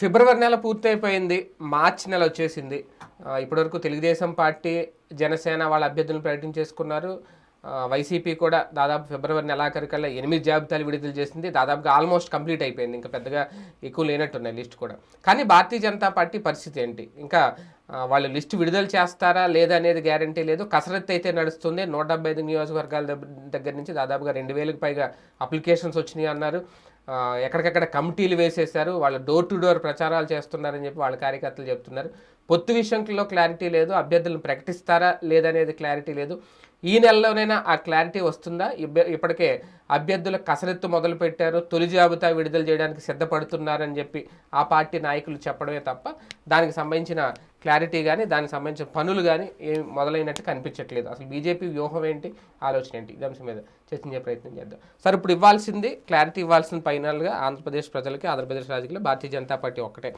ఫిబ్రవరి నెల పూర్తయిపోయింది. మార్చి నెల వచ్చేసింది. ఇప్పటివరకు తెలుగుదేశం పార్టీ జనసేన వాళ్ళ అభ్యర్థులను ప్రకటించేసుకున్నారు చేసుకున్నారు. వైసీపీ కూడా దాదాపు ఫిబ్రవరి నెలాఖరికల్లా ఎనిమిది జాబితాలు విడుదల చేసింది. దాదాపుగా ఆల్మోస్ట్ కంప్లీట్ అయిపోయింది. ఇంకా పెద్దగా ఎక్కువ లేనట్టున్నాయి లిస్ట్ కూడా. కానీ భారతీయ జనతా పార్టీ పరిస్థితి ఏంటి? ఇంకా వాళ్ళు లిస్ట్ విడుదల చేస్తారా లేదా అనేది గ్యారంటీ లేదు. కసరత్తు అయితే నడుస్తుంది. నూట డెబ్బై ఐదు నియోజకవర్గాల దగ్గర నుంచి దాదాపుగా రెండు వేలకు పైగా అప్లికేషన్స్ వచ్చినాయి అన్నారు. ఎక్కడికక్కడ కమిటీలు వేసేశారు వాళ్ళు డోర్ టు డోర్ ప్రచారాలు చేస్తున్నారని చెప్పి వాళ్ళ కార్యకర్తలు చెప్తున్నారు. పొత్తు విషయంలో క్లారిటీ లేదు అభ్యర్థులను ప్రకటిస్తారా లేదనేది క్లారిటీ లేదు. ఈ నెలలోనైనా ఆ క్లారిటీ వస్తుందా? ఇబ్బ- ఇప్పటికే అభ్యర్థుల కసరత్తు మొదలు పెట్టారు తొలి జాబితా విడుదల చేయడానికి సిద్ధపడుతున్నారని చెప్పి ఆ పార్టీ నాయకులు చెప్పడమే తప్ప దానికి సంబంధించిన క్లారిటీ కానీ దానికి సంబంధించిన పనులు కానీ ఏం మొదలైనట్టు కనిపించట్లేదు. అసలు బీజేపీ వ్యూహం ఏంటి? ఆలోచన ఏంటి? ఈ అంశం మీద చర్చించే ప్రయత్నం చేద్దాం. సార్ ఇప్పుడు ఇవ్వాల్సింది క్లారిటీ ఇవ్వాల్సింది ఫైనల్గా ఆంధ్రప్రదేశ్ ప్రజలకి ఆంధ్రప్రదేశ్ రాజకీయాల్లో భారతీయ జనతా పార్టీ ఒక్కటే.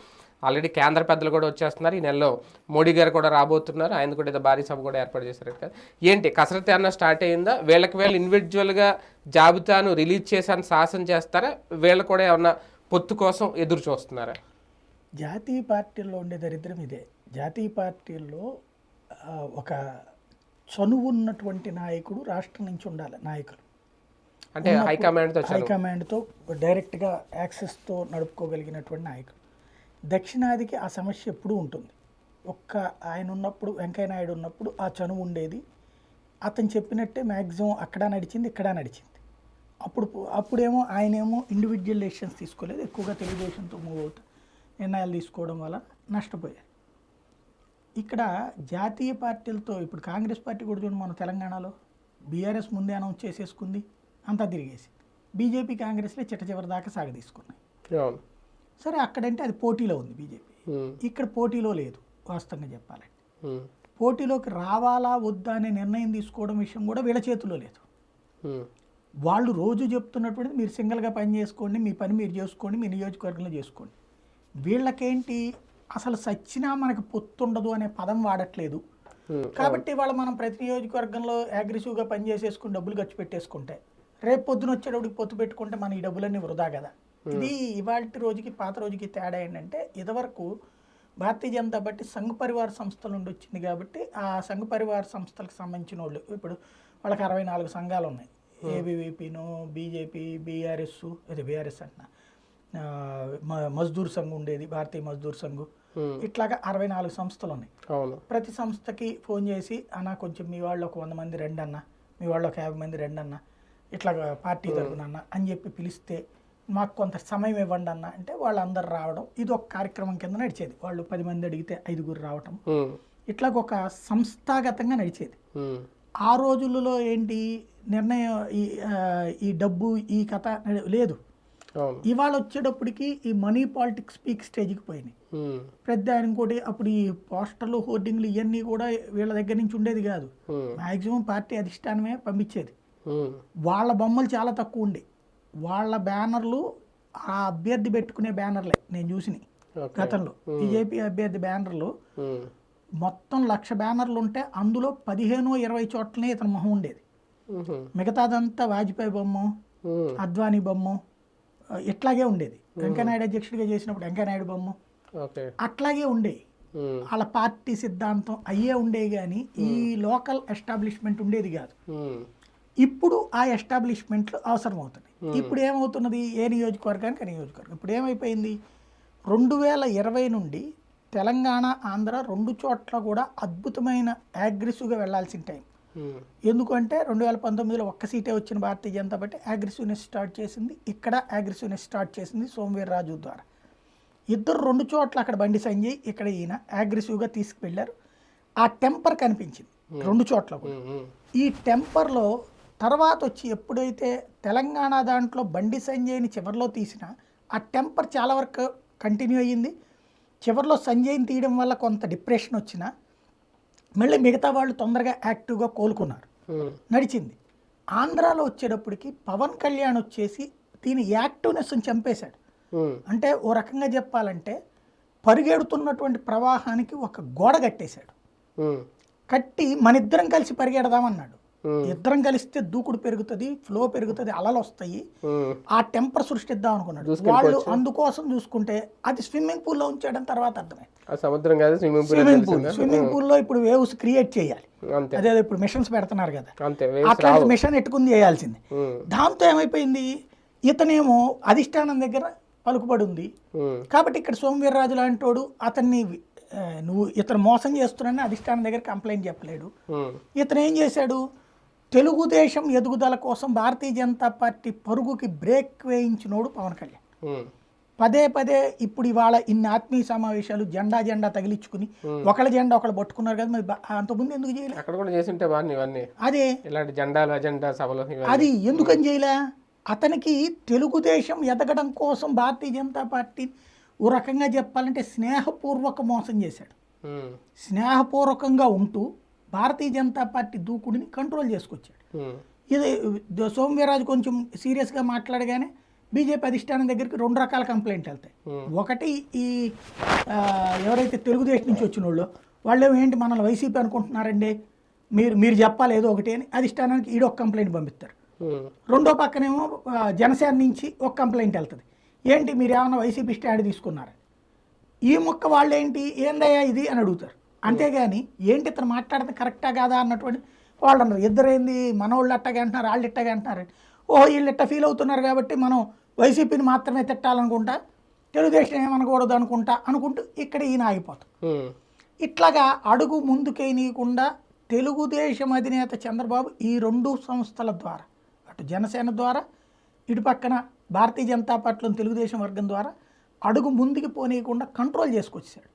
ఆల్రెడీ కేంద్ర పెద్దలు కూడా వచ్చేస్తున్నారు. ఈ నెలలో మోడీ గారు కూడా రాబోతున్నారు. ఆయన కూడా ఏదో భారీ సభ కూడా ఏర్పాటు చేశారు. కదా ఏంటి కసరత్తు ఏమన్నా స్టార్ట్ అయ్యిందా? వీళ్ళకి వీళ్ళు ఇండివిజువల్గా జాబితాను రిలీజ్ చేశాను సాహసం చేస్తారా? వీళ్ళు కూడా ఏమన్నా పొత్తు కోసం ఎదురు చూస్తున్నారా? జాతీయ పార్టీల్లో ఉండే దరిద్రం ఇదే. జాతీయ పార్టీల్లో ఒక చనువు ఉన్నటువంటి నాయకుడు రాష్ట్రం నుంచి ఉండాలి నాయకులు. అంటే హైకమాండ్తో హైకమాండ్తో డైరెక్ట్గా యాక్సెస్తో నడుపుకోగలిగినటువంటి నాయకుడు దక్షిణాదికి ఆ సమస్య ఎప్పుడూ ఉంటుంది. ఒక్క ఆయన ఉన్నప్పుడు వెంకయ్య నాయుడు ఉన్నప్పుడు ఆ చనువు ఉండేది. అతను చెప్పినట్టే మ్యాక్సిమం అక్కడ నడిచింది ఇక్కడ నడిచింది. అప్పుడు అప్పుడేమో ఆయనేమో ఇండివిజువల్ డెసిషన్స్ తీసుకోలేదు. ఎక్కువగా తెలుగుదేశంతో మూవ్ అవుతూ నిర్ణయాలు తీసుకోవడం వల్ల నష్టపోయారు. ఇక్కడ జాతీయ పార్టీలతో ఇప్పుడు కాంగ్రెస్ పార్టీ కూడా చూడండి మన తెలంగాణలో. బీఆర్ఎస్ ముందే అనౌన్స్ చేసేసుకుంది అంతా తిరిగేసి బీజేపీ కాంగ్రెస్లే చిట్ట చివరి దాకా సాగదీసుకున్నాయి. తీసుకున్నాయి సరే అక్కడంటే అది పోటీలో ఉంది బీజేపీ. ఇక్కడ పోటీలో లేదు వాస్తవంగా చెప్పాలంటే. పోటీలోకి రావాలా వద్దా అనే నిర్ణయం తీసుకోవడం విషయం కూడా వీళ్ళ చేతిలో లేదు. వాళ్ళు రోజు చెప్తున్నటువంటిది మీరు సింగిల్గా పని చేసుకోండి మీ పని మీరు చేసుకోండి మీ నియోజకవర్గంలో చేసుకోండి. వీళ్ళకేంటి? అసలు సచ్చినా మనకు పొత్తుండదు అనే పదం వాడట్లేదు. కాబట్టి వాళ్ళ మనం ప్రతి నియోజకవర్గంలో అగ్రెసివ్గా పనిచేసేసుకుని డబ్బులు ఖర్చు పెట్టేసుకుంటే రేపు పొద్దున వచ్చేటప్పటికి పొత్తు పెట్టుకుంటే మన ఈ డబ్బులన్నీ వృధా కదా. ఇది ఇవాళ రోజుకి పాత రోజుకి తేడా ఏంటంటే ఇదివరకు భారతీయ జనతా పార్టీ సంఘ పరివార సంస్థల నుండి వచ్చింది కాబట్టి ఆ సంఘ పరివార సంస్థలకు సంబంధించిన వాళ్ళు ఇప్పుడు వాళ్ళకి అరవై నాలుగు సంఘాలు ఉన్నాయి. ఏబీవీపీను బీజేపీ బీఆర్ఎస్ అదే బీఆర్ఎస్ అంటున్నా. మ- మజ్దూర్ సంఘ్ ఉండేది భారతీయ మజ్దూర్ సంఘ్. ఇట్లాగా అరవై నాలుగు సంస్థలు ఉన్నాయి. ప్రతి సంస్థకి ఫోన్ చేసి అన్న కొంచెం మీ వాళ్ళు ఒక వంద మంది రండి అన్న మీ వాళ్ళు ఒక యాభై మంది రండి అన్న ఇట్లా పార్టీ తరపున అన్న అని చెప్పి పిలిస్తే మాకు కొంత సమయం ఇవ్వండి అన్న. అంటే వాళ్ళందరూ రావడం ఇది ఒక కార్యక్రమం కింద నడిచేది. వాళ్ళు పది మంది అడిగితే ఐదుగురు రావటం. ఇట్లా ఒక సంస్థాగతంగా నడిచేది. ఆ రోజులలో ఏంటి నిర్ణయం ఈ ఈ డబ్బు ఈ కథ లేదు. ఇవాళ వచ్చేటప్పటికి ఈ మనీ పాలిటిక్స్ పీక్ స్టేజ్కి పోయినాయి. పెద్ద ఇంకోటి అప్పుడు ఈ పోస్టర్లు హోర్డింగ్లు ఇవన్నీ కూడా వీళ్ళ దగ్గర నుంచి ఉండేది కాదు. ఉమ్, మ్యాక్సిమం పార్టీ అధిష్టానమే పంపించేది. వాళ్ళ బొమ్మలు చాలా తక్కువ ఉండే. వాళ్ళ బ్యానర్లు ఆ అభ్యర్థి పెట్టుకునే బ్యానర్లే నేను చూసినాయి గతంలో. బీజేపీ అభ్యర్థి బ్యానర్లు మొత్తం లక్ష బ్యానర్లు ఉంటే అందులో పదిహేను ఇరవై చోట్లనే ఇతని మొహం ఉండేది. మిగతాదంతా వాజ్పేయి బొమ్మ అద్వానీ బొమ్మ ఇట్లాగే ఉండేది. వెంకయ్యనాయుడు అధ్యక్షుడిగా చేసినప్పుడు వెంకయ్యనాయుడు బొమ్మ. అట్లాగే ఉండేవి వాళ్ళ పార్టీ సిద్ధాంతం అయ్యే ఉండేవి కానీ ఈ లోకల్ ఎస్టాబ్లిష్మెంట్ ఉండేది కాదు. ఇప్పుడు ఆ ఎస్టాబ్లిష్మెంట్లు అవసరం అవుతున్నాయి ఇప్పుడు ఏమవుతున్నది? ఏ నియోజకవర్గానికి? ఆ నియోజకవర్గం. ఇప్పుడు ఏమైపోయింది? రెండు వేల ఇరవై నుండి తెలంగాణ ఆంధ్ర రెండు చోట్ల కూడా అద్భుతమైన అగ్రెసివ్గా వెళ్ళాల్సిన టైం. ఉమ్, ఎందుకంటే రెండు వేల పంతొమ్మిదిలో ఒక్క సీటే వచ్చిన Bharatiya Janata Party aggressiveness start చేసింది. ఇక్కడ అగ్రెసివ్నెస్ స్టార్ట్ చేసింది సోమవీర్ రాజు ద్వారా. ఇద్దరు రెండు చోట్ల అక్కడ బండి సంజయ్ ఇక్కడ ఈయన అగ్రెసివ్గా తీసుకువెళ్ళారు ఆ టెంపర్ కనిపించింది. రెండు చోట్ల కూడా. ఈ టెంపర్లో తర్వాత వచ్చి ఎప్పుడైతే తెలంగాణ దాంట్లో బండి సంజయ్ని చివరిలో తీసిన ఆ టెంపర్ చాలా వరకు కంటిన్యూ అయ్యింది. చివరిలో సంజయ్ని తీయడం వల్ల కొంత డిప్రెషన్ వచ్చిన మళ్ళీ మిగతా వాళ్ళు తొందరగా యాక్టివ్గా కోలుకున్నారు. నడిచింది. ఆంధ్రాలో వచ్చేటప్పటికి పవన్ కళ్యాణ్ వచ్చేసి దీని యాక్టివ్నెస్ని చంపేశాడు. అంటే ఓ రకంగా చెప్పాలంటే పరిగెడుతున్నటువంటి ప్రవాహానికి ఒక గోడ కట్టేశాడు. కట్టి మనిద్దరం కలిసి పరిగెడదామన్నాడు. ఇద్దరం కలిస్తే దూకుడు పెరుగుతుంది ఫ్లో పెరుగుతుంది అలలు వస్తాయి. ఆ టెంపర్ సృష్టిద్దాం అనుకున్నాడు. వాళ్ళు అందుకోసం చూసుకుంటే అది స్విమ్మింగ్ పూల్లో ఉంచాడని తర్వాత అర్థమైంది. ఆ సముద్రం కాదు స్విమ్మింగ్ పూల్ స్విమ్మింగ్ పూల్. పూల్లో ఇప్పుడు వేవ్స్ క్రియేట్ చేయాలి. అదే ఇప్పుడు మిషన్స్ పెడుతున్నారు కదా. అట్లాంటి మిషన్ ఎట్టుకుని చేయాల్సింది. దాంతో ఏమైపోయింది? ఇతనేమో అధిష్టానం దగ్గర పలుకుబడి ఉంది. కాబట్టి ఇక్కడ సోమవీర్రాజు లాంటి వాడు అతన్ని నువ్వు ఇతను మోసం చేస్తున్నానని అధిష్టానం దగ్గర కంప్లైంట్ చెప్పలేడు. ఇతను ఏం చేశాడు? తెలుగుదేశం ఎదుగుదల కోసం భారతీయ జనతా పార్టీ పరుగుకి బ్రేక్ వేయించినోడు పవన్ కళ్యాణ్. పదే పదే ఇప్పుడు ఇవాళ ఇన్ని ఆత్మీయ సమావేశాలు జెండా జెండా తగిలించుకుని ఒకళ్ళ జెండా ఒకళ్ళు పట్టుకున్నారు కదా మరి అంతకుముందు ఎందుకు చేయలే? అక్కడ కూడా చేసింటే ఇవన్నీ. అదే. ఇలాంటి జెండాలు అజెండా సభలు అది ఎందుకని చేయలే? అతనికి తెలుగుదేశం ఎదగడం కోసం భారతీయ జనతా పార్టీ ఓ రకంగా చెప్పాలంటే స్నేహపూర్వక మోసం చేశాడు. స్నేహపూర్వకంగా ఉంటూ భారతీయ జనతా పార్టీ దూకుడిని కంట్రోల్ చేసుకొచ్చాడు. ఇది సోమవీరాజు కొంచెం సీరియస్గా మాట్లాడగానే బీజేపీ అధిష్టానం దగ్గరికి రెండు రకాల కంప్లైంట్ వెళ్తాయి. ఒకటి ఈ ఎవరైతే తెలుగుదేశం నుంచి వచ్చిన వాళ్ళు వాళ్ళు ఏంటి మనల్ని వైసీపీ అనుకుంటున్నారండి మీరు మీరు చెప్పాలి ఏదో ఒకటి అని అధిష్టానానికి ఈడొక కంప్లైంట్ పంపిస్తారు. రెండో పక్కనేమో జనసేన నుంచి ఒక కంప్లైంట్ వెళ్తుంది. ఏంటి మీరు ఏమైనా వైసీపీ స్టాండ్ తీసుకున్నారా? ఈ ముక్క వాళ్ళు ఏంటి ఏందయ్యా ఇది అని అడుగుతారు. అంతేగాని ఏంటి ఇతను మాట్లాడితే కరెక్టా కాదా అన్నటువంటి వాళ్ళు అన్నారు. ఇద్దరేంది? మన వాళ్ళు అట్టగా అంటున్నారు వాళ్ళు ఇట్టగా అంటున్నారు. ఓహో వీళ్ళు ఇట్ట ఫీల్ అవుతున్నారు కాబట్టి మనం వైసీపీని మాత్రమే తిట్టాలనుకుంటా తెలుగుదేశం ఏమనకూడదు అనుకుంటా అనుకుంటూ ఇక్కడ ఈయన ఆగిపోతాం ఇట్లాగా అడుగు ముందుకేనీయకుండా తెలుగుదేశం అధినేత చంద్రబాబు ఈ రెండు సంస్థల ద్వారా అటు జనసేన ద్వారా ఇటు పక్కన భారతీయ జనతా పార్టీలోని తెలుగుదేశం వర్గం ద్వారా అడుగు ముందుకు పోనీయకుండా కంట్రోల్ చేసుకొచ్చాడు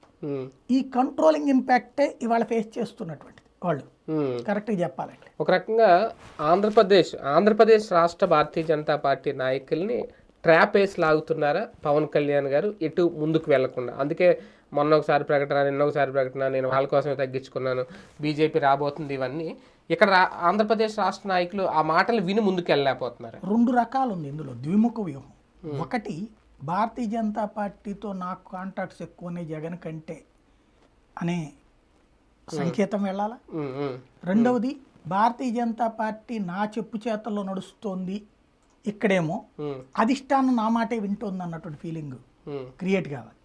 ఈ కంట్రోలింగ్ ఇంపాక్టే ఇవాళ ఫేస్ చేస్తున్నటువంటిది వాళ్ళు. కరెక్ట్గా చెప్పాలంటే. ఒక రకంగా ఆంధ్రప్రదేశ్ ఆంధ్రప్రదేశ్ రాష్ట్ర భారతీయ జనతా పార్టీ నాయకుల్ని ట్రాప్ వేసి లాగుతున్నారా పవన్ కళ్యాణ్ గారు ఎటు ముందుకు వెళ్ళకుండా? అందుకే మొన్న ఒకసారి ప్రకటన నిన్న ఒకసారి ప్రకటన నేను వాళ్ళ కోసమే తగ్గించుకున్నాను. బీజేపీ రాబోతుంది ఇవన్నీ. ఇక్కడ రా- ఆంధ్రప్రదేశ్ రాష్ట్ర నాయకులు ఆ మాటలు విని ముందుకు వెళ్ళలేకపోతున్నారు రెండు రకాలు ఉంది ఇందులో. ద్విముఖ వ్యూహం. ఒకటి భారతీయ జనతా పార్టీతో నాకు కాంటాక్ట్స్ ఎక్కువనే జగన్ కంటే అనే సంకేతం వెళ్ళాలా? రెండవది భారతీయ జనతా పార్టీ నా చెప్పు చేతల్లో నడుస్తోంది ఇక్కడేమో. అధిష్టానం నా మాటే వింటోంది అన్నటువంటి ఫీలింగ్ క్రియేట్ కావాలి.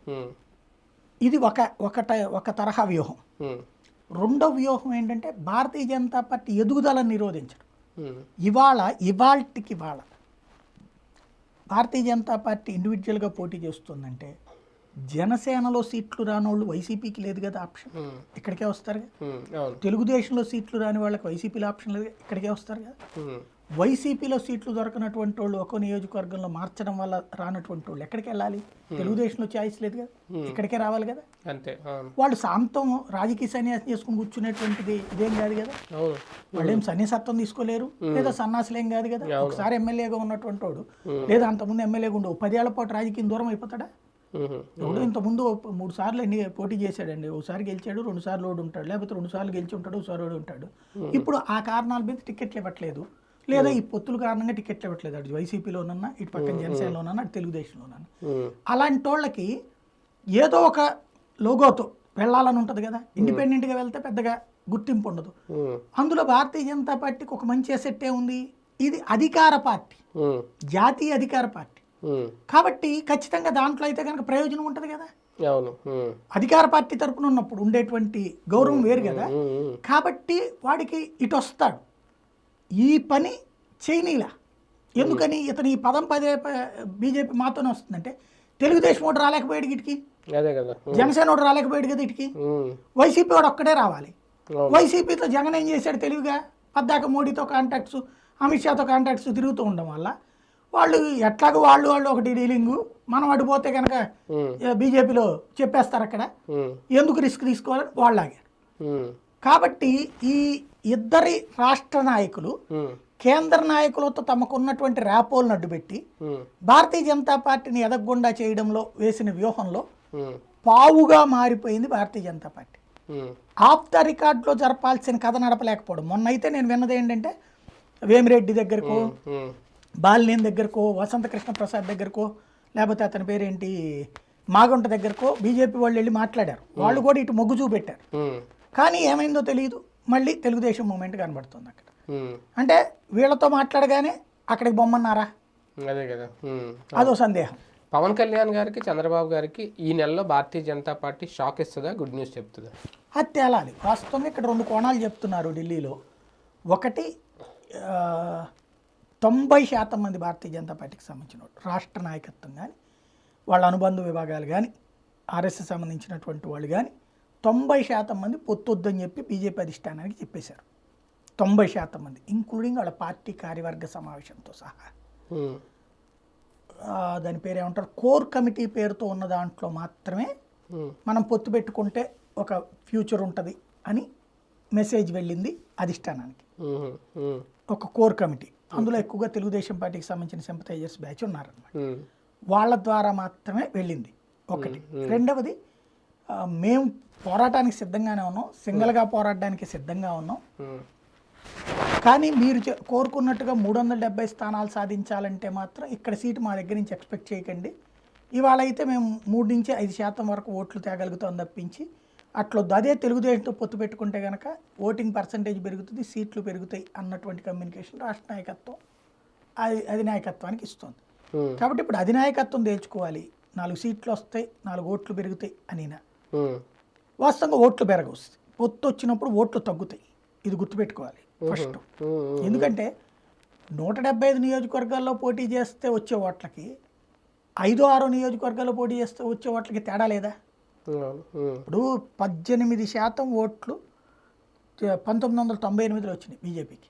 ఇది ఒక ఒకట ఒక తరహా వ్యూహం. ఉమ్, రెండో వ్యూహం ఏంటంటే భారతీయ జనతా పార్టీ ఎదుగుదలను నిరోధించడం. ఇవాళ ఇవాల్టికి ఇవాళ. భారతీయ జనతా పార్టీ ఇండివిజువల్గా పోటీ చేస్తుందంటే జనసేనలో సీట్లు రానోళ్ళు వైసీపీకి లేదు కదా ఆప్షన్. ఇక్కడికే వస్తారు కదా. తెలుగుదేశంలో సీట్లు రాని వాళ్ళకి వైసీపీలో ఆప్షన్ లేదు ఇక్కడికే వస్తారు కదా. వైసీపీలో సీట్లు దొరకనటువంటి వాళ్ళు ఒక్కో నియోజకవర్గంలో మార్చడం వల్ల రానటువంటి వాళ్ళు ఎక్కడికి వెళ్ళాలి? తెలుగుదేశంలో ఛాయిస్ లేదు కదా. ఇక్కడికే రావాలి కదా. అంతే వాళ్ళు శాంతం రాజకీయ సన్యాసం చేసుకుని కూర్చునేటువంటిది ఇదేం కాదు కదా. వాళ్ళు ఏం సన్యాసత్వం తీసుకోలేరు లేదా సన్నాసులేం కాదు కదా. ఒకసారి ఎమ్మెల్యేగా ఉన్నటువంటి వాడు లేదా అంతకుముందు ఎమ్మెల్యేగా ఉండు పదేళ్ళ పాటు రాజకీయం దూరం అయిపోతాడా? ఎవడు ఇంతకుముందు మూడు సార్లు ఎన్ని పోటీ చేశాడండి. ఒకసారి గెలిచాడు రెండు సార్లు ఓడి ఉంటాడు. లేకపోతే రెండు సార్లు గెలిచి ఉంటాడు ఒకసారి ఓడి ఉంటాడు. ఇప్పుడు ఆ కారణాల మీద టికెట్లు ఇవ్వట్లేదు. లేదా ఈ పొత్తుల కారణంగా టికెట్లు ఇవ్వట్లేదు అటు వైసీపీలోనన్నా ఇటు పక్కన జనసేనలోనన్నా అటు తెలుగుదేశంలోనన్నా. ఉమ్, అలాంటి వాళ్ళకి ఏదో ఒక లోగోతో వెళ్ళాలని ఉంటుంది కదా. ఇండిపెండెంట్గా వెళ్తే పెద్దగా గుర్తింపు ఉండదు. అందులో భారతీయ జనతా పార్టీకి ఒక మంచి అసెట్ ఉంది? ఇది అధికార పార్టీ. జాతీయ అధికార పార్టీ. కాబట్టి ఖచ్చితంగా దాంట్లో అయితే కనుక ప్రయోజనం ఉంటుంది కదా. అవును. అధికార పార్టీ తరపున ఉన్నప్పుడు ఉండేటువంటి గౌరవం వేరు కదా. కాబట్టి వాడికి ఇటు వస్తాడు. ఈ పని చేయనీలా. ఎందుకని ఇతను ఈ పదం పదే బీజేపీ మాతోనే వస్తుందంటే తెలుగుదేశం ఓటు రాలేకపోయాడు ఇటుకి. జనసేన ఓటు రాలేకపోయాడు కదా ఇటుకి. వైసీపీ వాడు ఒక్కడే రావాలి. వైసీపీతో జగన్ ఏం చేశాడు తెలివిగా పద్దాక మోడీతో కాంటాక్ట్స్ అమిత్ షాతో కాంటాక్ట్స్ తిరుగుతూ ఉండడం వల్ల వాళ్ళు ఎట్లాగో వాళ్ళు వాళ్ళు ఒకటి డీలింగు. మనం అడిపోతే కనుక ఉమ్, బీజేపీలో చెప్పేస్తారు అక్కడ. ఎందుకు రిస్క్ తీసుకోవాలని వాళ్ళు ఆగారు. కాబట్టి ఈ ఇద్దరి రాష్ట్ర నాయకులు కేంద్ర నాయకులతో తమకున్నటువంటి ర్యాపోలను అడ్డుపెట్టి భారతీయ జనతా పార్టీని ఎదగకుండా చేయడంలో వేసిన వ్యూహంలో పావుగా మారిపోయింది Bharatiya Janata Party. Off the రికార్డ్లో జరపాల్సిన కథ నడపలేకపోవడం. మొన్న అయితే నేను విన్నది ఏంటంటే వేమిరెడ్డి దగ్గరకో బాలినేని దగ్గరకో వసంత కృష్ణ ప్రసాద్ దగ్గరకో లేకపోతే అతని పేరేంటి మాగుంట దగ్గరకో బీజేపీ వాళ్ళు వెళ్ళి మాట్లాడారు. వాళ్ళు కూడా ఇటు మొగ్గు చూపెట్టారు. కానీ ఏమైందో తెలియదు మళ్ళీ తెలుగుదేశం మూమెంట్ కనబడుతుంది అక్కడ. అంటే వీళ్ళతో మాట్లాడగానే అక్కడికి బొమ్మన్నారా? అదే కదా. అదో సందేహం. పవన్ కళ్యాణ్ గారికి చంద్రబాబు గారికి ఈ నెలలో భారతీయ జనతా పార్టీ షాక్ ఇస్తుందా గుడ్ న్యూస్ చెప్తుందా? అది తేలాలి. వాస్తవంగా ఇక్కడ రెండు కోణాలు చెప్తున్నారు ఢిల్లీలో. ఒకటి తొంభై శాతం మంది భారతీయ జనతా పార్టీకి సంబంధించిన రాష్ట్ర నాయకత్వం కానీ వాళ్ళ అనుబంధ విభాగాలు కానీ ఆర్ఎస్ఎస్ సంబంధించినటువంటి వాళ్ళు కానీ తొంభై శాతం మంది పొత్తొద్దని చెప్పి బీజేపీ అధిష్టానానికి చెప్పేశారు. తొంభై శాతం మంది ఇంక్లూడింగ్ వాళ్ళ పార్టీ కార్యవర్గ సమావేశంతో సహా. దాని పేరు ఏమంటారు కోర్ కమిటీ పేరుతో ఉన్న దాంట్లో మాత్రమే మనం పొత్తు పెట్టుకుంటే ఒక ఫ్యూచర్ ఉంటుంది అని మెసేజ్ వెళ్ళింది అధిష్టానానికి. ఒక కోర్ కమిటీ. అందులో ఎక్కువగా తెలుగుదేశం పార్టీకి సంబంధించిన సింపతైజర్స్ బ్యాచ్ ఉన్నారన్నమాట. వాళ్ళ ద్వారా మాత్రమే వెళ్ళింది ఒకటి. రెండవది మేము పోరాటానికి సిద్ధంగానే ఉన్నాం. సింగిల్గా పోరాడడానికి సిద్ధంగా ఉన్నాం. కానీ మీరు కోరుకున్నట్టుగా మూడు వందల డెబ్బై స్థానాలు సాధించాలంటే మాత్రం ఇక్కడ సీటు మా దగ్గర నుంచి ఎక్స్పెక్ట్ చేయకండి. ఇవాళ అయితే మేము మూడు నుంచి ఐదు శాతం వరకు ఓట్లు తేగలుగుతాం తప్పించి అట్లొద్దు అదే తెలుగుదేశంతో పొత్తు పెట్టుకుంటే కనుక ఓటింగ్ పర్సంటేజ్ పెరుగుతుంది సీట్లు పెరుగుతాయి అన్నటువంటి కమ్యూనికేషన్ రాష్ట్ర నాయకత్వం అది అధినాయకత్వానికి ఇస్తుంది. కాబట్టి ఇప్పుడు అధినాయకత్వం తేల్చుకోవాలి. నాలుగు సీట్లు వస్తాయి నాలుగు ఓట్లు పెరుగుతాయి అనినా. వాస్తవంగా ఓట్లు పెరగవు పొత్తు వచ్చినప్పుడు ఓట్లు తగ్గుతాయి. ఇది గుర్తుపెట్టుకోవాలి. ఫస్ట్. ఎందుకంటే నూట డెబ్బై ఐదు నియోజకవర్గాల్లో పోటీ చేస్తే వచ్చే ఓట్లకి ఐదో ఆరో నియోజకవర్గాల్లో పోటీ చేస్తే వచ్చే ఓట్లకి తేడా లేదా? ఇప్పుడు పద్దెనిమిది శాతం ఓట్లు పంతొమ్మిది వందల తొంభై ఎనిమిదిలో వచ్చినాయి బీజేపీకి.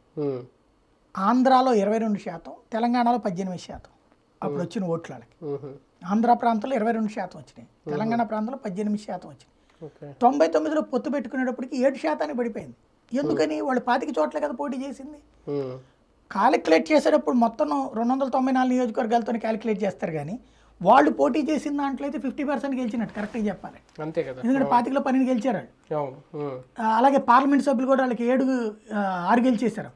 ఆంధ్రాలో ఇరవై రెండు శాతం తెలంగాణలో పద్దెనిమిది శాతం. అప్పుడు వచ్చిన ఓట్ల వాళ్ళకి ఉమ్, ఆంధ్ర ప్రాంతంలో ఇరవై రెండు శాతం వచ్చినాయి. తెలంగాణ ప్రాంతంలో పద్దెనిమిది శాతం వచ్చినాయి. తొంభై తొమ్మిదిలో పొత్తు పెట్టుకునేటప్పటికి ఏడు శాతానికి పడిపోయింది. ఎందుకని? వాళ్ళు పాతిక చోట్ల కదా పోటీ చేసింది. ఉమ్, కాలిక్యులేట్ చేసేటప్పుడు మొత్తం రెండు వందల తొంభై నాలుగు నియోజకవర్గాలతో క్యాలిక్యులేట్ చేస్తారు కానీ వాళ్ళు పోటీ చేసిన దాంట్లో అయితే ఫిఫ్టీ పర్సెంట్ గెలిచినట్టు కరెక్ట్గా చెప్పాలి. అంతే కదా. ఎందుకంటే పాతికలో పన్నెండు గెలిచారు అలాగే పార్లమెంట్ సభ్యులు కూడా వాళ్ళకి ఏడు ఆరు గెలిచేశారు.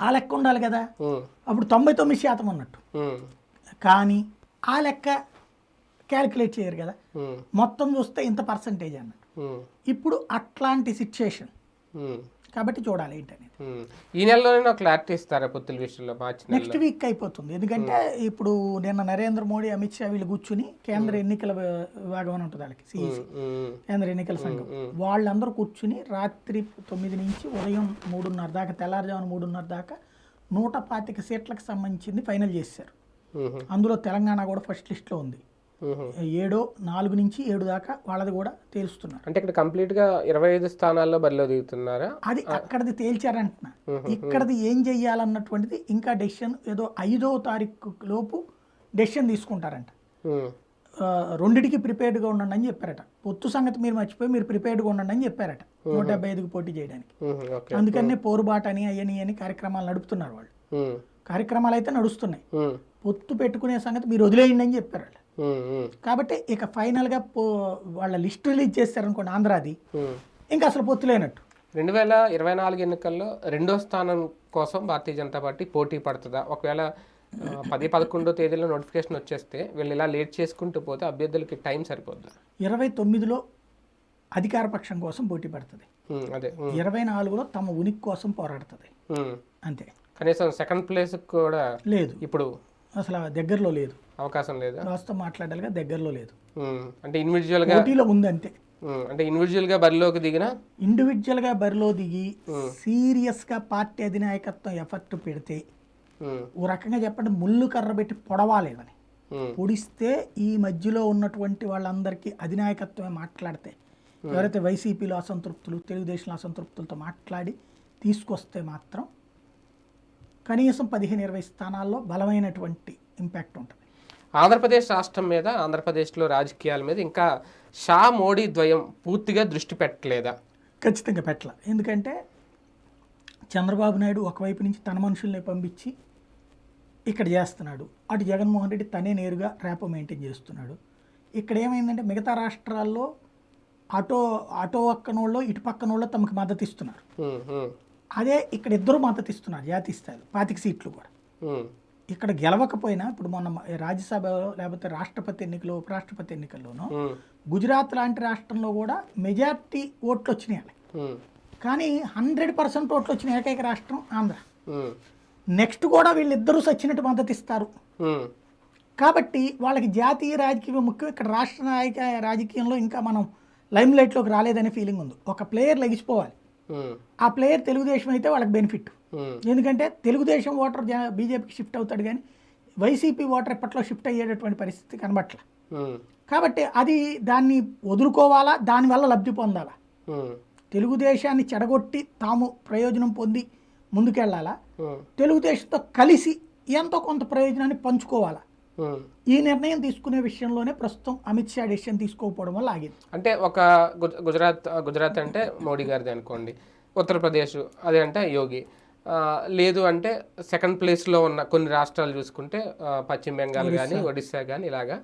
ఆ లెక్క ఉండాలి కదా. అప్పుడు తొంభై తొమ్మిది శాతం ఉన్నట్టు. కానీ ఆ లెక్క క్యాలిక్యులేట్ చేయరు కదా. మొత్తం చూస్తే ఇంత పర్సంటేజ్ అన్నట్టు. ఇప్పుడు అట్లాంటి సిచ్యుయేషన్ కాబట్టి చూడాలి ఏంటనేది. ఈ నెలలోనే నాకు క్లారిటీ ఇస్తారా పొత్తుల విషయంలో? మార్చి నెక్స్ట్ వీక్ అయిపోతుంది. ఎందుకంటే ఇప్పుడు నిన్న నరేంద్ర మోడీ అమిత్ షా వీళ్ళు కూర్చుని కేంద్ర ఎన్నికల విభాగం అని ఉంటుంది వాళ్ళకి సిఈసి. కేంద్ర ఎన్నికల సంఘం. వాళ్ళందరూ కూర్చుని రాత్రి తొమ్మిది నుంచి ఉదయం మూడున్నర దాకా తెల్లారుజామున మూడున్నర దాకా నూట పాతిక సీట్లకు సంబంధించింది ఫైనల్ చేశారు అందులో తెలంగాణ కూడా ఫస్ట్ లిస్ట్లో ఉంది. ఏడో నాలుగు నుంచి ఏడు దాకా వాళ్ళది కూడా తేలుస్తున్నారు. అంటే ఇక్కడ కంప్లీట్గా ఇరవై ఐదు స్థానాల్లో బరిలో దిగుతున్నారా? అది అక్కడది తేల్చారంటున్నా. ఇక్కడది ఏం చెయ్యాలన్నటువంటిది ఇంకా డెసిషన్ ఏదో ఐదో తారీఖు లోపు డెసిషన్ తీసుకుంటారంట. రెండిటికి ప్రిపేర్డ్గా ఉండండి అని చెప్పారట. పొత్తు సంగతి మీరు మర్చిపోయి మీరు ప్రిపేర్డ్గా ఉండండి అని చెప్పారట. నూట డెబ్బై ఐదుకి పోటీ చేయడానికి. అందుకనే పోరుబాట అని అయ్యని అని కార్యక్రమాలు నడుపుతున్నారు వాళ్ళు. కార్యక్రమాలు అయితే నడుస్తున్నాయి. పొత్తు పెట్టుకునే సంగతి మీరు వదిలేయండి అని చెప్పారు వాళ్ళు కాబట్టి ఇక ఫైనల్గా పో వాళ్ళ లిస్ట్ రిలీజ్ చేస్తారనుకోండి ఆంధ్రాది. ఇంకా అసలు పొత్తు లేనట్టు. రెండు వేల ఇరవై నాలుగు ఎన్నికల్లో రెండో స్థానం కోసం భారతీయ జనతా పార్టీ పోటీ పడుతుందా? ఒకవేళ పది పదకొండో తేదీలో నోటిఫికేషన్ వచ్చేస్తే వీళ్ళు ఇలా లేట్ చేసుకుంటూ పోతే అభ్యర్థులకి టైం సరిపోద్దా? ఇరవై తొమ్మిదిలో అధికార పక్షం కోసం పోటీ పడుతుంది. అదే ఇరవై నాలుగులో తమ ఉనికి కోసం పోరాడుతుంది. అంతే. కనీసం సెకండ్ ప్లేస్ కూడా లేదు. ఇప్పుడు అసలు దగ్గరలో లేదు. అవకాశం లేదా? వాస్తవం మాట్లాడాలిగా దగ్గరలో లేదు. అంటే individual గా పోటీలో ఉంది అంతే అంటే individual గా బరిలోకి దిగిన? ఇండివిజువల్గా బరిలో దిగి సీరియస్గా పార్టీ అధినాయకత్వం ఎఫర్ట్ పెడితే ఓ రకంగా చెప్పండి ముళ్ళు కర్ర పెట్టి పొడవాలేదని పొడిస్తే ఈ మధ్యలో ఉన్నటువంటి వాళ్ళందరికీ అధినాయకత్వమే మాట్లాడితే. ఎవరైతే వైసీపీలో అసంతృప్తులు తెలుగుదేశంలో అసంతృప్తులతో మాట్లాడి తీసుకొస్తే మాత్రం కనీసం పదిహేను ఇరవై స్థానాల్లో బలమైనటువంటి ఇంపాక్ట్ ఉంటుంది. ఆంధ్రప్రదేశ్ రాష్ట్రం మీద ఆంధ్రప్రదేశ్లో రాజకీయాల మీద ఇంకా షా మోడీ ద్వయం పూర్తిగా దృష్టి పెట్టలేదా? ఖచ్చితంగా పెట్టాల. ఎందుకంటే చంద్రబాబు నాయుడు ఒకవైపు నుంచి తన మనుషుల్ని పంపించి ఇక్కడ చేస్తున్నాడు. అటు జగన్మోహన్ రెడ్డి తనే నేరుగా ర్యాపో మెయింటైన్ చేస్తున్నాడు. ఇక్కడ ఏమైందంటే మిగతా రాష్ట్రాల్లో అటో అటో పక్కనోళ్ళు ఇటు పక్కనోళ్ళు తమకు మద్దతు ఇస్తున్నారు అదే ఇక్కడ ఇద్దరు మద్దతు ఇస్తున్నారు జాతీయ స్థాయిలో పాతిక సీట్లు కూడా. ఇక్కడ గెలవకపోయినా ఇప్పుడు మొన్న రాజ్యసభలో లేకపోతే రాష్ట్రపతి ఎన్నికలు ఉపరాష్ట్రపతి ఎన్నికల్లోనూ గుజరాత్ లాంటి రాష్ట్రంలో కూడా మెజార్టీ ఓట్లు వచ్చినాయి కానీ హండ్రెడ్ పర్సెంట్ ఓట్లు వచ్చిన ఏకైక రాష్ట్రం ఆంధ్ర. నెక్స్ట్ కూడా వీళ్ళిద్దరూ సచ్చినట్టు మద్దతు ఇస్తారు. కాబట్టి వాళ్ళకి జాతీయ రాజకీయం ముఖ్యం. ఇక్కడ రాష్ట్ర నాయక రాజకీయంలో ఇంకా మనం లైమ్ లైట్లోకి రాలేదనే ఫీలింగ్ ఉంది. ఒక ప్లేయర్ లెగిసిపోవాలి. ఆ ప్లేయర్ తెలుగుదేశం అయితే వాళ్ళకి బెనిఫిట్ ఉమ్, ఎందుకంటే తెలుగుదేశం ఓటర్ బీజేపీకి షిఫ్ట్ అవుతాడు కానీ వైసీపీ ఓటర్ ఎప్పట్లో షిఫ్ట్ అయ్యేటటువంటి పరిస్థితి కనబట్ల ఉమ్, కాబట్టి అది దాన్ని వదులుకోవాలా దానివల్ల లబ్ధి పొందాలా? తెలుగుదేశాన్ని చెడగొట్టి తాము ప్రయోజనం పొంది ముందుకెళ్ళాలా? ఉమ్, తెలుగుదేశంతో కలిసి ఎంతో కొంత ప్రయోజనాన్ని పంచుకోవాలా. ఈ నిర్ణయం తీసుకునే విషయంలోనే ప్రస్తుతం అమిత్ షా డెసిషన్ తీసుకోకపోవడం వల్ల ఆగింది. అంటే ఒక గుజ- గుజరాత్ గుజరాత్ అంటే మోడీ గారిది అనుకోండి ఉత్తరప్రదేశ్ అదే అంటే యోగి. లేదు అంటే సెకండ్ ప్లేస్లో ఉన్న కొన్ని రాష్ట్రాలు చూసుకుంటే పశ్చిమ బెంగాల్ కానీ ఒడిస్సా కానీ ఇలాగా.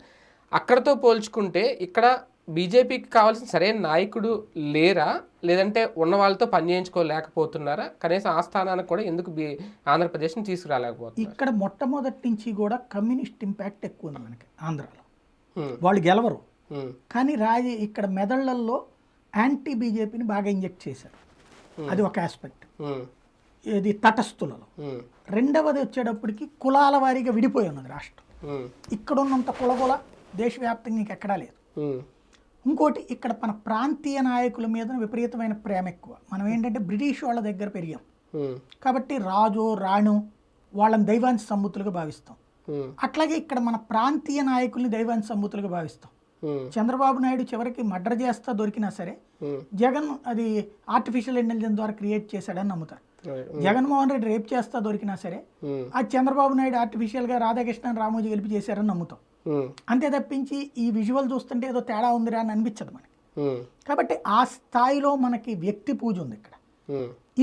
అక్కడతో పోల్చుకుంటే ఇక్కడ బీజేపీకి కావాల్సిన సరైన నాయకుడు లేరా? లేదంటే ఉన్న వాళ్ళతో పని చేయించుకోలేకపోతున్నారా? కనీసం ఆ స్థానానికి కూడా ఎందుకు బీ ఆంధ్రప్రదేశ్ని తీసుకురాలేకపోతున్నారు? ఇక్కడ మొట్టమొదటి నుంచి కూడా కమ్యూనిస్ట్ ఇంపాక్ట్ ఎక్కువ ఉంది మనకి ఆంధ్రాలో. వాళ్ళు గెలవరు. కానీ రాజ ఇక్కడ మెదళ్ళలో యాంటీ బీజేపీని బాగా ఇంజెక్ట్ చేశారు. అది ఒక ఆస్పెక్ట్. ఇది తటస్థులలో. రెండవది వచ్చేటప్పటికి కులాల వారీగా విడిపోయి ఉన్నది రాష్ట్రం. ఇక్కడ ఉన్నంత కులగొల దేశవ్యాప్తంగా ఇంకెక్కడా లేదు. ఇంకోటి ఇక్కడ మన ప్రాంతీయ నాయకుల మీద విపరీతమైన ప్రేమ ఎక్కువ. మనం ఏంటంటే బ్రిటిష్ వాళ్ళ దగ్గర పెరిగాం. కాబట్టి రాజు రాణు వాళ్ళని దైవాంశ సంబూతులుగా భావిస్తాం. అట్లాగే ఇక్కడ మన ప్రాంతీయ నాయకుల్ని దైవాంశ సంబూతులుగా భావిస్తాం. చంద్రబాబు నాయుడు చివరికి మర్డర్ చేస్తా దొరికినా సరే జగన్ అది ఆర్టిఫిషియల్ ఇంటెలిజెన్స్ ద్వారా క్రియేట్ చేశాడని నమ్ముతారు. జగన్మోహన్ రెడ్డి రేప్ చేస్తా దొరికినా సరే అది చంద్రబాబు నాయుడు ఆర్టిఫిషియల్గా రాధాకృష్ణన్ రామోజీ గెలిపి చేశారని నమ్ముతాం. అంతే తప్పించి ఈ విజువల్ చూస్తుంటే ఏదో తేడా ఉందిరా అని అనిపించదు మనకి. కాబట్టి ఆ స్థాయిలో మనకి వ్యక్తి పూజ ఉంది ఇక్కడ.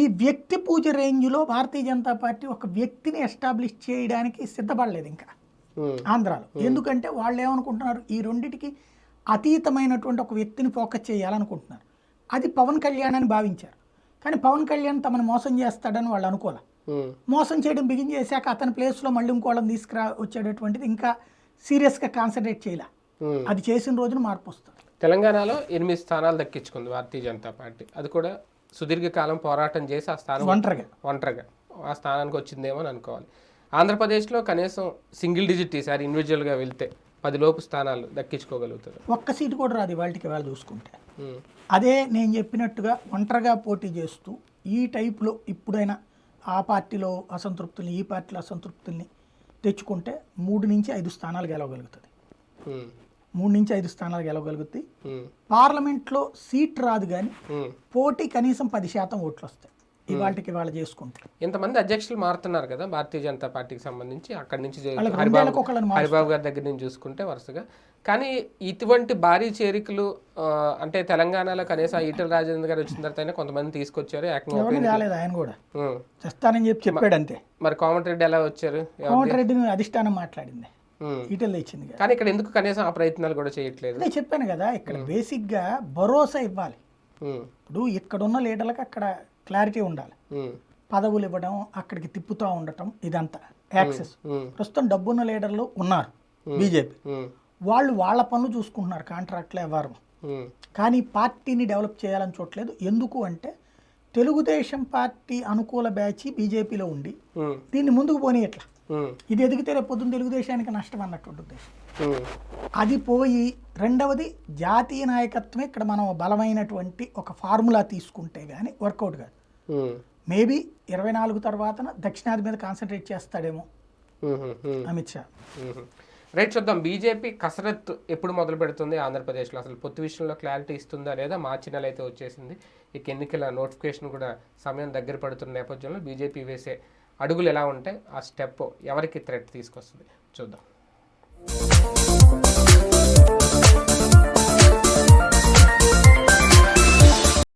ఈ వ్యక్తి పూజ రేంజ్లో భారతీయ జనతా పార్టీ ఒక వ్యక్తిని ఎస్టాబ్లిష్ చేయడానికి సిద్ధపడలేదు ఇంకా. ఆంధ్రాలో. ఎందుకంటే వాళ్ళు ఏమనుకుంటున్నారు? ఈ రెండిటికి అతీతమైనటువంటి ఒక వ్యక్తిని ఫోకస్ చేయాలనుకుంటున్నారు. అది పవన్ కళ్యాణ్ అని భావించారు. కానీ పవన్ కళ్యాణ్ తమను మోసం చేస్తాడని వాళ్ళు అనుకోలే మోసం చేయడం బిగిన్ చేశాక అతని ప్లేస్లో మళ్ళీ ఇంకోళ్ళని తీసుకురా వచ్చేటటువంటిది ఇంకా సీరియస్గా కాన్సన్ట్రేట్ చేయలే. అది చేసిన రోజున మార్పు వస్తుంది. తెలంగాణలో ఎనిమిది స్థానాలు దక్కించుకుంది భారతీయ జనతా పార్టీ. అది కూడా సుదీర్ఘకాలం పోరాటం చేసి ఆ స్థానం ఒంటరిగా. ఒంటరిగా. ఆ స్థానానికి వచ్చిందేమో అని అనుకోవాలి. ఆంధ్రప్రదేశ్లో కనీసం సింగిల్ డిజిట్ ఈసారి ఇండివిజువల్గా వెళ్తే పది లోపు స్థానాలు దక్కించుకోగలుగుతారు. ఒక్క సీటు కూడా రాదు వాళ్ళకి వాళ్ళు చూసుకుంటే. అదే నేను చెప్పినట్టుగా ఒంటరిగా పోటీ చేస్తూ ఈ టైప్లో ఇప్పుడైనా ఆ పార్టీలో అసంతృప్తుల్ని ఈ పార్టీలో అసంతృప్తుల్ని తెచ్చుకుంటే మూడు నుంచి ఐదు స్థానాలు గెలవగలుగుతుంది. మూడు నుంచి ఐదు స్థానాలు గెలవగలుగుతాయి పార్లమెంట్లో సీట్ రాదు కానీ. పోటీ కనీసం పది శాతం ఓట్లు వస్తాయి ఇవాళకి వాళ్ళు చేసుకుంటే. ఇంతమంది అధ్యక్షులు మారుతున్నారు కదా భారతీయ జనతా పార్టీకి సంబంధించి. అక్కడి నుంచి. హరిబాబు గారి దగ్గర నుంచి చూసుకుంటే వరుసగా కానీ ఇటువంటి భారీ చేరికలు అంటే తెలంగాణలో కనీసం ఈటల రాజేంద్ర గారు వచ్చిన తర్వాత కొంతమంది తీసుకొచ్చారు రాలేదు ఆయన కూడా. చేస్తానని చెప్పి చెప్పాడు అంతే. మరి కోమటిరెడ్డి ఎలా వచ్చారు? కోమటిరెడ్డిని అధిష్టానం మాట్లాడింది. ఉమ్. ఈటెల్లో ఇచ్చింది కానీ ఇక్కడ ఎందుకు కనీసం ఆ ప్రయత్నాలు కూడా చేయట్లేదు? అదే చెప్పాను కదా ఇక్కడ బేసిక్గా భరోసా ఇవ్వాలి. ఇప్పుడు ఇక్కడున్న లీడర్లకు అక్కడ క్లారిటీ ఉండాలి. పదవులు ఇవ్వడం అక్కడికి తిప్పుతూ ఉండటం ఇదంతా యాక్సెస్. ప్రస్తుతం డబ్బున్న లీడర్లు ఉన్నారు బీజేపీ. వాళ్ళు వాళ్ళ పనులు చూసుకుంటున్నారు కాంట్రాక్ట్లు వ్యవహారం ఉమ్, కానీ పార్టీని డెవలప్ చేయాలని చూడలేదు ఎందుకు అంటే తెలుగుదేశం పార్టీ అనుకూల బ్యాచ్ బీజేపీలో ఉండి దీన్ని ముందుకు పోనీ ఎట్లా? ఇది ఎదిగితే రేపు పొద్దున్న తెలుగుదేశానికి నష్టం అన్నటువంటి ఉద్దేశం అది పోయి రెండవది జాతీయ నాయకత్వమే ఇక్కడ మనం బలమైనటువంటి ఒక ఫార్ములా తీసుకుంటే కానీ వర్కౌట్ కాదు. మేబీ ఇరవై నాలుగు తర్వాతన దక్షిణాది మీద కాన్సన్ట్రేట్ చేస్తాడేమో. అమిత్ షా. రైట్ చూద్దాం. బీజేపీ కసరత్ ఎప్పుడు మొదలు పెడుతుంది? ఆంధ్రప్రదేశ్లో అసలు పొత్తు విషయంలో క్లారిటీ ఇస్తుందా లేదా? మార్చి నెల అయితే వచ్చేసింది. ఇక ఎన్నికల నోటిఫికేషన్ కూడా సమయం దగ్గర పడుతున్న నేపథ్యంలో బీజేపీ వేసే అడుగులు ఎలా ఉంటాయి ఆ స్టెప్ ఎవరికి థ్రెట్ తీసుకొస్తుంది? చూద్దాం.